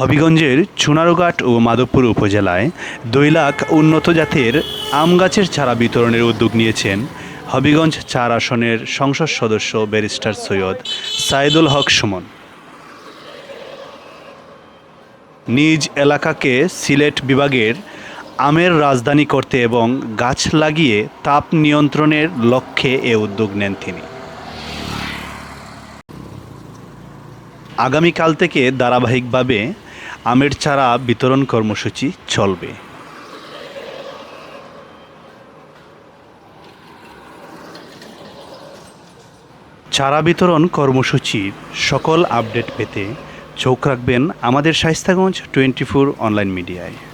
হবিগঞ্জের চুনারুঘাট ও মাধবপুর উপজেলায় দুই লাখ উন্নত জাতের আম গাছের চারা বিতরণের উদ্যোগ নিয়েছেন হবিগঞ্জ চার আসনের সংসদ সদস্য ব্যারিস্টার সৈয়দ সাইদুল হক সুমন। নিজ এলাকাকে সিলেট বিভাগের আমের রাজধানী করতে এবং গাছ লাগিয়ে তাপ নিয়ন্ত্রণের লক্ষ্যে এ উদ্যোগ নেন তিনি। আগামীকাল থেকে ধারাবাহিকভাবে আমের চারা বিতরণ কর্মসূচি চলবে। চারা বিতরণ কর্মসূচির সকল আপডেট পেতে চোখ রাখবেন আমাদের শাইস্তাগঞ্জ টোয়েন্টি ফোর অনলাইন মিডিয়ায়।